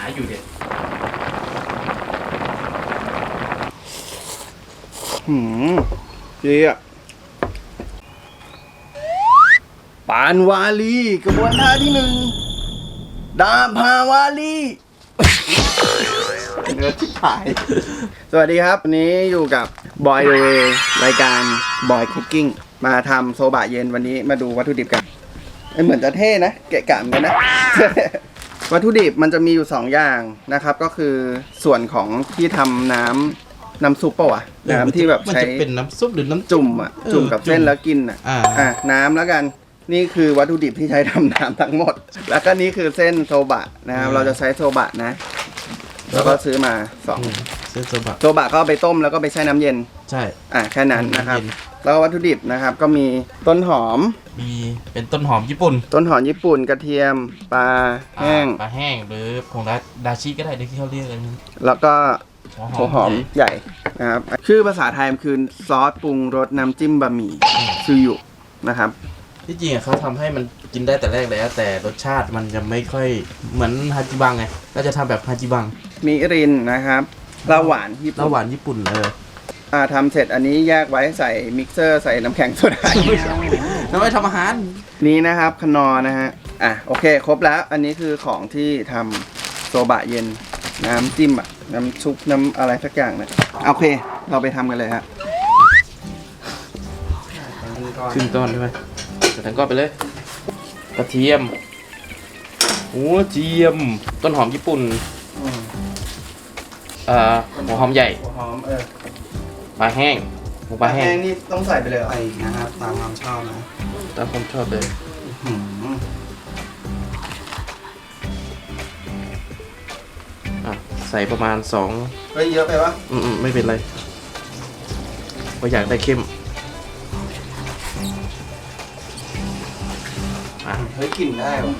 าอยู่เด็ดหืมดีอะปานวาลีกระบวนท่าที่หนึ่งดาพาวาลีเนื้อที่ผาย สวัสดีครับวันนี้อยู่กับบอยเดเวรายการบอยคุกกิ้งมาทำโซบะเย็นวันนี้มาดูวัตถุดิบกันเอ้ยเหมือนจะเท่นะ เกะกะเหมือนกันนะ วัตถุดิบมันจะมีอยู่ 2 อย่างนะครับ ก็คือส่วนของที่ทำน้ำน้ำซุปปะวะน้ำที่แบบมันใช้จะเป็นน้ำซุปหรือน้ำจุ่มอะเออจุ่มกับจุ่มเส้นแล้วกินอะอ่าอะน้ำแล้วกันนี่คือวัตถุดิบที่ใช้ทำน้ำทั้งหมด แล้วก็นี่คือเส้นโซบะนะครับเราจะใช้โซบะนะ แล้วก็ซื้อมาสองอืมเส้นโซบะโซบะก็เอาไปต้มแล้วก็ไปแช่น้ำเย็น ใช่ อะแค่นั้นนะครับเย็นแล้วก็วัตถุดิบนะครับ ก็มีต้นหอม มีเป็นต้นหอมญี่ปุ่นต้นหอมญี่ปุ่นกระเทียมปลาแห้ง อ่าปลาแห้งหรือผงดาดาชิก็ได้ที่เขาเรียกกันแล้วก็หัวหหัวหออมมใหญ่นะครับชื่อภาษาไทยมันคือซอสปรุงรสน้ำจิ้มบะหมี่ซูยุนะครับ ที่จริงอะเขาทำให้มันกินได้แต่แรกแล้ว แต่รสชาติมันจะไม่ค่อยเหมือนฮาจิบังไงก็จะทำแบบฮาจิบัง มีรินนะครับ เหล้าหวานญี่แล้วปุ่นหวานญี่ปุ่นเอออ่าทำเสร็จอันนี้แยกไว้ใส่มิกเซอร์ใส่น้ำแข็งโซดาแล้วไม่ทำอาหาร นี้นะครับคนอนะฮะ อะโอเค ครบแล้วอันนี้คือของที่ทำโซบะเย็น น้ำจิ้มอะน้ำซุปน้ำอะไรสักอย่างนะโอเค เราไปทำกันเลยฮะขึ้นต้นใช่ไหมใส่ทั้งก้อนไปเลย กระเทียมหัวเจียม ต้นหอมญี่ปุ่นอืม เอ่อหัวหอมใหญ่หัวหอมเออปลาแห้งหมูปลาแห้งนี่ต้องใส่ไปเลยเหรอใส่นะครับตามความชอบนะตามความชอบเลยหืมอะใส่ประมาณสองเฮ้ยเยอะไปปะอืมๆไม่เป็นไรเพราะอยากได้เข้มอะเฮ้ยกลิ่นได้วะ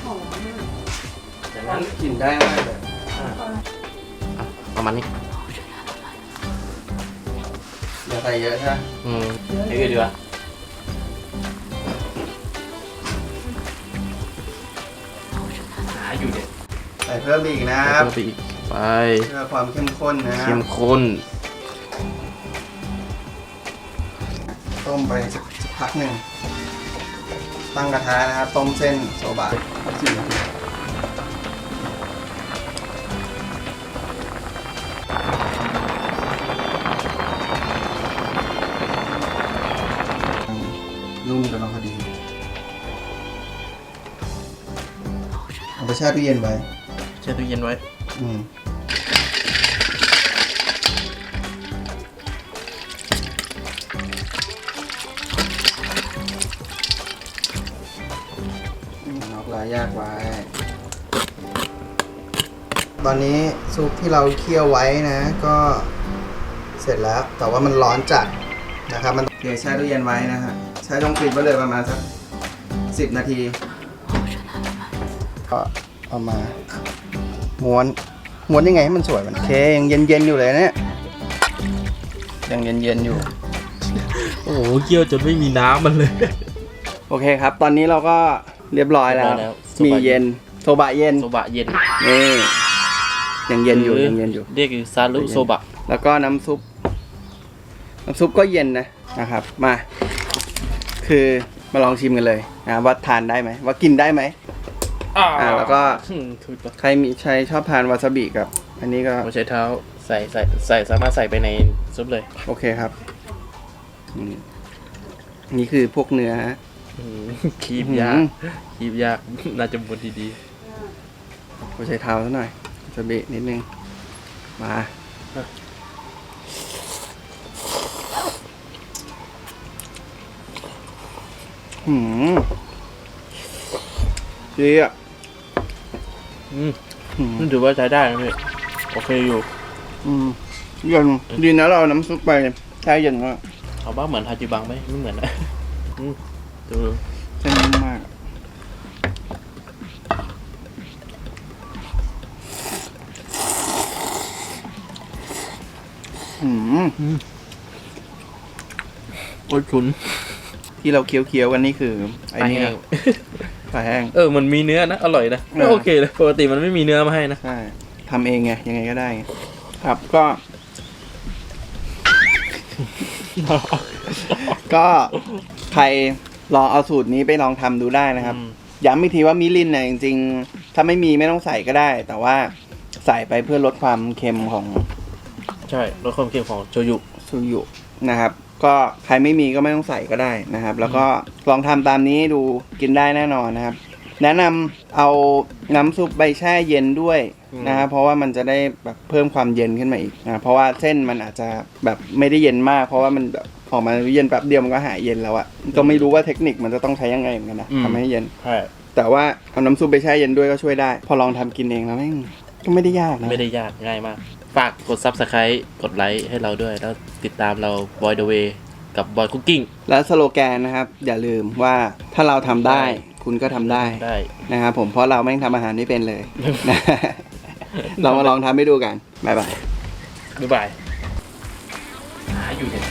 จากนั้นกลิ่นได้มากเลยอะประ มาณนี้อย่าใส่เยอะใช่ไหมอืมให้เยอะดีกว่าหาอยู่เด็ดใส่เพิ่มอีกนะแล้ครับวไปอีกไปเพื่อความเข้มข้นนะครัเข้บมข้นต้มไปสักสักพักหนึ่งตั้งกระทะนะครับต้มเส้นโซบะสี่นาที ไปแช่ตู้เย็นไว้ แช่ตู้เย็นไว้ อืมน็อกลายยากไว้ ตอนนี้ซุปที่เราเคี่ยวไว้นะ ก็เสร็จแล้ว แต่ว่ามันร้อนจัดนะครับ มันเทแช่ตู้เย็นไว้นะฮะ ใช้ต้องปิดไว้เลยประมาณสักสิบนาที ก็เอามาม้วนม้วนยังไงให้มันสวยมันโอเคยังเย็นเย็นๆอยู่เลยเนี่ยยังเย็นเย็นๆอยู่ โอ้โหเคี่ยวจนไม่มีน้ำมันเลย โอเคครับ ตอนนี้เราก็เรียบร้อยแล้ว เรียบร้อยแล้ว มีเย็นโซบะเย็นโซบะเย็นนี่ยังเย็นอยู่ยังเย็นอยู่ เรียกคือซาลุโซบะ แล้วก็น้ำซุป น้ำซุปก็เย็นนะนะครับ มา คือมาลองชิมกันเลยนะว่าทานได้ไหมว่ากินได้ไหม อ่าแล้วก็อืมคือตัวใครมีใครชอบทานวาซาบิกับ อันนี้ก็หัวใช้เท้าใส่ใส่ใส่สามารถใส่ไปในซุปเลยโอเคครับอืมนี่คือพวกเนื้ออืมคีบยากคีบยาก น่าจะบนดีหัวใช้เท้าซะหน่อยจะเบะนิดนึง มาหืมดีอะๆ อืมหืมนี่ถือว่าใช้ได้นะพี่โอเคอยู่ อืมเย็นดีนะเราเอาน้ำซุปไปแช่เย็นมากเอาบ้างเหมือนฮาจิบังไหมไม่เหมือนนะอืมดูเส้นนุ่มมากอะหืมโอ้ยชุนที่เราเคี้ยวๆกันนี่คือไอ้ปลานี่แห้ง ปลาแห้ง เออมันมีเนื้อนะอร่อยนะเออ โอเคเลยปกติมันไม่มีเนื้อมาให้นะ ใช่ทำเองไงยังไงก็ได้ไงครับก็ ก็ใครลองเอาสูตรนี้ไปลองทำดูได้นะครับ อืม ย้ำอีกทีว่ามิลินเนี่ยจริงๆ ถ้าไม่มีไม่ต้องใส่ก็ได้ แต่ว่าใส่ไปเพื่อลดความเค็มของใช่ลดความเค็มของโชยุ ซูยุนะครับ ก็ใครไม่มีก็ไม่ต้องใส่ก็ได้นะครับ แล้วก็ลองทำตามนี้ดูกินได้แน่นอนนะครับ แนะนำเอาน้ำซุปใบแช่เย็นด้วยนะครับเพราะว่ามันจะได้แบบเพิ่มความเย็นขึ้นมาอีกนะเพราะว่าเส้นมันอาจจะแบบไม่ได้เย็นมาก เพราะว่ามันแบบออกมาเย็นแป๊บเดียวมันก็หายเย็นแล้วอะก็ไม่รู้ว่าเทคนิคมันจะต้องใช้ยังไงเหมือนกันนะทำให้เย็น ใช่แต่ว่าเอาน้ำซุปไปแช่เย็นด้วยก็ช่วยได้ พอลองทำกินเองแล้วแม่งก็ไม่ได้ยากนะ ไม่ได้ยากง่ายมาก ฝากกด subscribe กดไลค์ให้เราด้วย แล้วติดตามเรา Boy the Way กับ Boy Cooking แล้วสโลแกนนะครับ อย่าลืมว่าถ้าเราทำได้ คุณก็ทำได้ได้ นะครับผมเพราะเราแม่งทำอาหารไม่เป็นเลยเรามาลองทำให้ดูกัน บ๊ายบาย บ๊ายบายหาอยู่เนี่ย